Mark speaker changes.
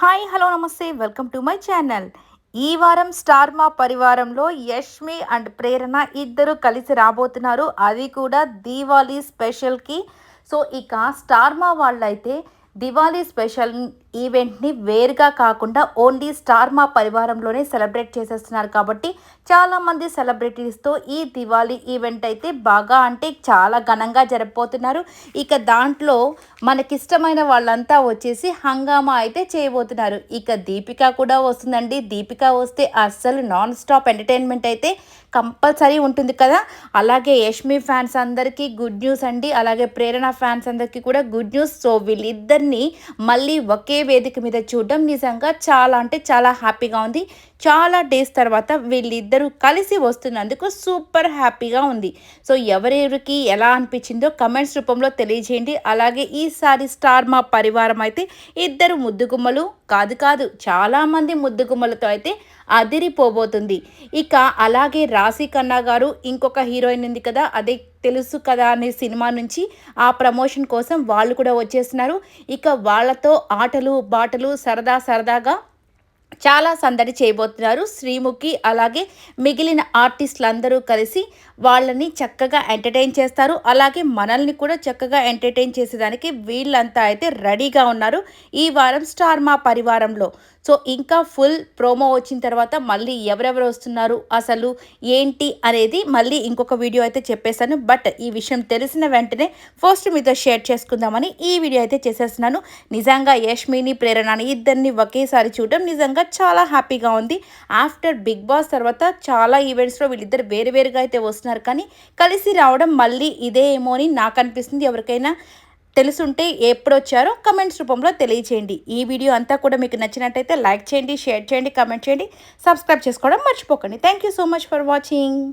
Speaker 1: Hi hello namaste welcome to my channel. ఈ వారం స్టార్మా పరివారంలో యష్మి అండ్ ప్రేరణ ఇద్దరు కలిసి రాబోతున్నారు. అది కూడా దీవాళీ స్పెషల్కి. సో ఇక స్టార్మా వాళ్ళైతే దివాళీ స్పెషల్ ఈవెంట్ని వేరుగా కాకుండా ఓన్లీ స్టార్ మా పరివారంలోనే సెలబ్రేట్ చేసేస్తున్నారు కాబట్టి చాలామంది సెలబ్రిటీస్తో ఈ దివాళీ ఈవెంట్ అయితే బాగా అంటే చాలా ఘనంగా జరపబోతున్నారు ఇక దాంట్లో మనకిష్టమైన వాళ్ళంతా వచ్చేసి హంగామా అయితే చేయబోతున్నారు. ఇక దీపిక కూడా వస్తుందండి. దీపిక వస్తే అస్సలు నాన్ స్టాప్ ఎంటర్టైన్మెంట్ అయితే కంపల్సరీ ఉంటుంది కదా. అలాగే యష్మి ఫ్యాన్స్ అందరికీ గుడ్ న్యూస్ అండి. అలాగే ప్రేరణ ఫ్యాన్స్ అందరికీ కూడా గుడ్ న్యూస్. సో వీళ్ళిద్దరిని మళ్ళీ ఒకే వేదిక మీద చూడడం నిజంగా చాలా అంటే చాలా హ్యాపీగా ఉంది. చాలా డేస్ తర్వాత వీళ్ళిద్దరూ కలిసి వస్తున్నందుకు సూపర్ హ్యాపీగా ఉంది. సో ఎవరెవరికి ఎలా అనిపించిందో కమెంట్స్ రూపంలో తెలియజేయండి. అలాగే ఈసారి స్టార్ మా పరివారం అయితే ఇద్దరు ముద్దుగుమ్మలు కాదు కాదు చాలామంది ముద్దుగుమ్మలతో అయితే అదిరిపోబోతుంది. ఇక అలాగే రాశి ఖన్నా గారు ఇంకొక హీరోయిన్ ఉంది కదా అదే తెలుసు కదా అనే సినిమా నుంచి ఆ ప్రమోషన్ కోసం వాళ్ళు కూడా వచ్చేస్తున్నారు. ఇక వాళ్ళతో ఆటలు బాటలు సరదా సరదాగా చాలా సందడి చేయబోతున్నారు. శ్రీముఖి అలాగే మిగిలిన ఆర్టిస్టులు అందరూ కలిసి వాళ్ళని చక్కగా ఎంటర్టైన్ చేస్తారు. అలాగే మనల్ని కూడా చక్కగా ఎంటర్టైన్ చేసేదానికి వీళ్ళంతా అయితే రెడీగా ఉన్నారు. ఈ వారం స్టార్ మా పరివారంలో. సో ఇంకా ఫుల్ ప్రోమో వచ్చిన తర్వాత మళ్ళీ ఎవరెవరు వస్తున్నారు? అసలు ఏంటి అనేది మళ్ళీ ఇంకొక వీడియో అయితే చెప్పేశాను. బట్ ఈ విషయం తెలిసిన వెంటనే ఫస్ట్ మీతో షేర్ చేసుకుందామని ఈ వీడియో అయితే చేసేస్తున్నాను. నిజంగా యష్మిని ప్రేరణని ఇద్దరిని ఒకేసారి చూడటం నిజంగా చాలా హ్యాపీగా ఉంది. ఆఫ్టర్ బిగ్ బాస్ తర్వాత చాలా ఈవెంట్స్లో వీళ్ళిద్దరు వేరు వేరుగా అయితే వస్తున్నారు. కానీ కలిసి రావడం మళ్ళీ ఇదే ఏమో అని నాకు అనిపిస్తుంది. ఎవరికైనా తెలుసుంటే ఎప్పుడు వచ్చారో కమెంట్స్ రూపంలో తెలియచేయండి. ఈ వీడియో అంతా కూడా మీకు నచ్చినట్టయితే లైక్ చేయండి షేర్ చేయండి కమెంట్ చేయండి సబ్స్క్రైబ్ చేసుకోవడం మర్చిపోకండి. Thank you so much for watching.